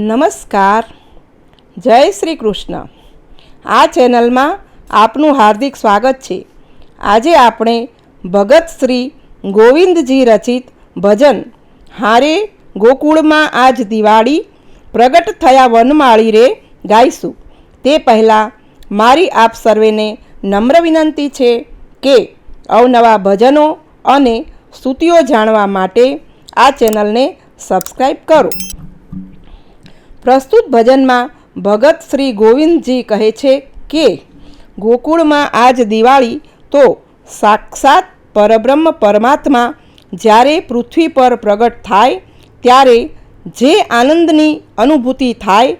નમસ્કાર. જય શ્રી કૃષ્ણ. આ ચેનલમાં આપનું હાર્દિક સ્વાગત છે. આજે આપણે ભગત શ્રી ગોવિંદજી રચિત ભજન હારે ગોકુળમાં આજ દિવાળી પ્રગટ થયા વનમાળી રે ગાઈશું. તે પહેલાં મારી આપ સર્વેને નમ્ર વિનંતી છે કે અવનવા ભજનો અને સ્તુતિઓ જાણવા માટે આ ચેનલને સબસ્ક્રાઈબ કરો. પ્રસ્તુત ભજનમાં ભગત શ્રી ગોવિંદજી કહે છે કે, ગોકુળમાં આજ દિવાળી તો સાક્ષાત પરબ્રહ્મ પરમાત્મા જ્યારે પૃથ્વી પર પ્રગટ થાય, ત્યારે જે આનંદની અનુભૂતિ થાય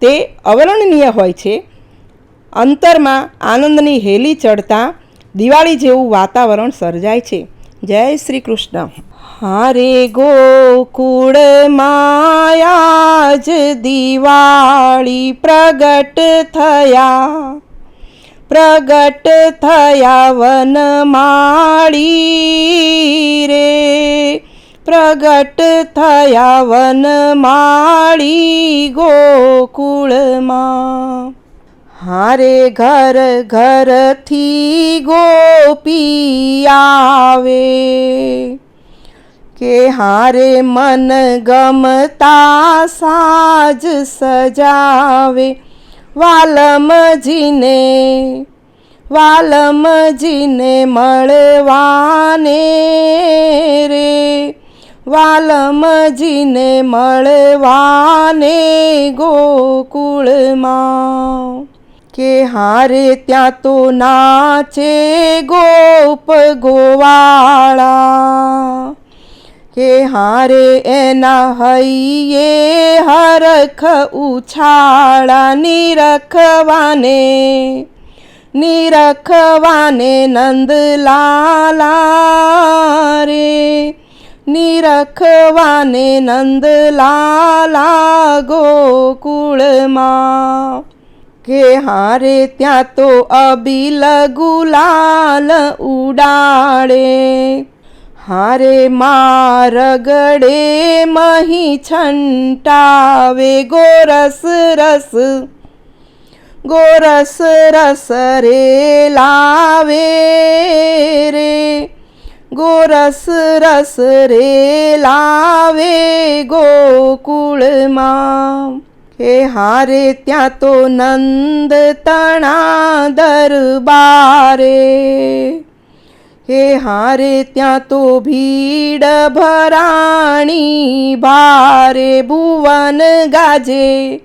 તે અવર્ણનીય હોય છે. અંતરમાં આનંદની હેલી ચડતા દિવાળી જેવું વાતાવરણ સર્જાય છે. જય શ્રી કૃષ્ણ. હારે ગોકુળ માયાજ દિવાળી પ્રગટ થયા પ્રગટ થયા વનમાળી રે. પ્રગટ થયા વનમાળી ગોકુળમાં હારે ઘર ઘરથી ગોપી આવે કે હારે મન ગમતા સાજ સજાવે. વાલમજીને વાલમજીને મળવાને રે. વાલમજીને મળવાને ગોકુળમાં. કે હારે ત્યાં તો નાચે ગોપ ગોવાળા. કે હારે એના હૈયે, હરખ ઉછાળા નિરખવાને નિરખવાને નંદલાલા રે. નિરખવાને નંદલાલા ગોકુળમાં. કે હારે ત્યાં તો અબિલ ગુલાલ ઉડાડે. હારે મારગડે મહી છંટાવે ગોરસ રસ. ગોરસ રસ રે લાવે રે. ગોરસ રસ રે લાવે ગોકુળમાં. હે હારે ત્યાં તો નંદ તણા દરબારે. કે હારે ત્યાં તો ભીડ ભરાણી, ભારે ભુવન ગાજે.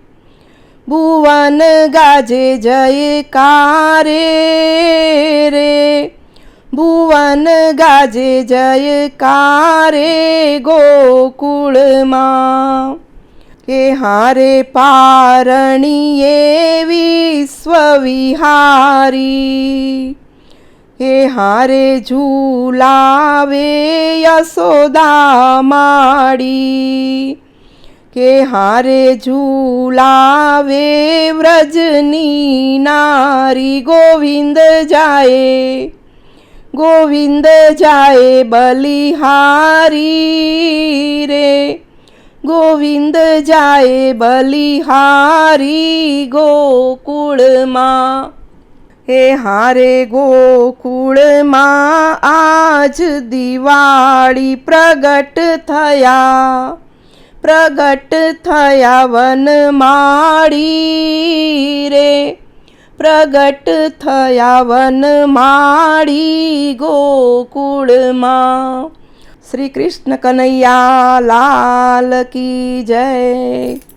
ભુવન ગાજે જયકારે રે. ભુવન ગાજે જયકારે ગોકુળમાં. કે હારે પારણીએ વિશ્વ કે હારે ઝૂલાવે યશોદા માડી કે હારે ઝૂલાવે વ્રજની નારી ગોવિંદ જાય. ગોવિંદ જાય બલિહારી રે. ગોવિંદ જાય બલિહારી ગોકુળમાં. હે હારે ગોકુળમાં આજ દિવાળી પ્રગટ થયા. પ્રગટ થયા વનમાળી રે. પ્રગટ થયા વનમાળી ગોકુળમાં. શ્રી કૃષ્ણ કનૈયા લાલ કી જય.